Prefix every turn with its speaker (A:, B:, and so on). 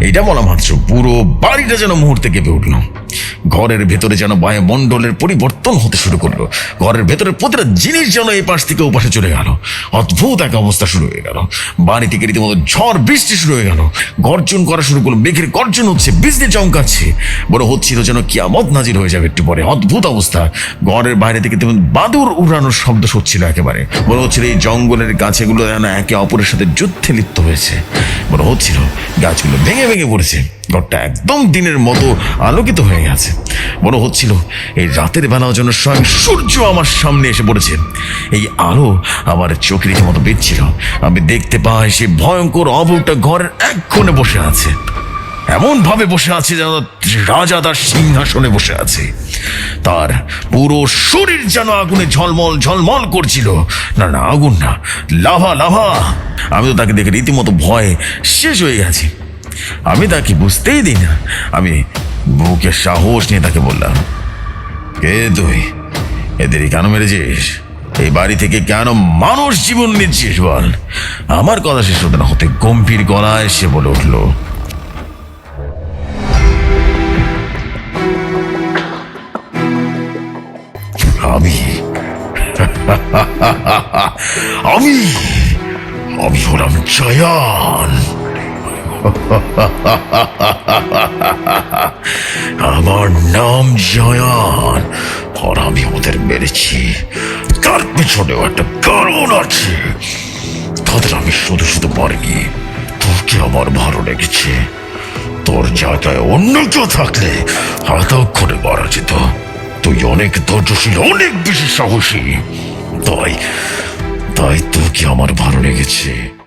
A: এটা বলা মাত্র। পুরো বাড়িটা যেন মুহূর্তে কেঁপে উঠল। ঘরের ভেতরে যেন বায়ুমণ্ডলের পরিবর্তন হতে শুরু করল। ঘরের ভেতরে প্রতিটা জিনিস যেন এই পাশ থেকে ও পাশে চলে গেল। অদ্ভুত এক অবস্থা শুরু হয়ে গেল। বাড়ি থেকে রীতিমতো ঝড় বৃষ্টি শুরু হয়ে গেল। গর্জন করা শুরু করল। মেঘের গর্জন হচ্ছে বিজলি চমকাচ্ছে। বড় হচ্ছিল যেন কিয়ামত নাজির হয়ে যাবে একটু পরে। অদ্ভুত অবস্থা। ঘরের বাইরে থেকে তেমন বাদুর উড়ানোর শব্দ হচ্ছিল একেবারে। মনে হচ্ছিল এই জঙ্গলের গাছেগুলো যেন একে অপরের সাথে যুদ্ধে লিপ্ত হয়েছে। মনে হচ্ছিল গাছগুলো ভেঙে ভেঙে পড়েছে। ঘরটা একদম দিনের মতো আলোকিত হয়ে গেছে। মনে হচ্ছিল এই রাতের বেলাও যেন স্বয়ং সূর্য আমার সামনে এসে পড়েছে। এই আলো আমার চোখের মতো বিচ্ছিল আমি দেখতে পাই সে ভয়ঙ্কর অবটা ঘরের এক কোণে বসে আছে। এমন ভাবে বসে আছে যেন রাজা তার সিংহাসনে বসে আছে। তার পুরো শরীর যেন আগুনে ঝলমল ঝলমল করছিল। না না, আগুন না, লাভা লাভা। আমি তো তাকে দেখে রীতিমতো ভয়ে শেষ হয়ে গেছি। আমি তাকে বুঝতেই দিই না। আমি বুকে সাহস নিয়ে তাকে বললাম, কে তুই? এদেরই কেন মেরেছিস? এই বাড়ি থেকে কেন মানুষ জীবন নিচ্ছিস বল? আমার কথা শেষ হতে না হতে গম্ভীর গলায় সে বলে উঠল, আমি আমি আমি হলাম জয়ান। আমার নাম জয়ান, আর আমি ওদের মেরেছি। তার পিছনেও একটা কারণ আছে। তাদের আমি শুধু শুধু মারিনি, তোকে আমার ভালো লেগেছে। তোর জায়গায় অন্য কেউ থাকলে এতক্ষণে মারা যেত। তুই অনেক ধৈর্যশীল, অনেক বেশি সাহসী। তাই তাই তোকে আমার ভালো লেগেছে।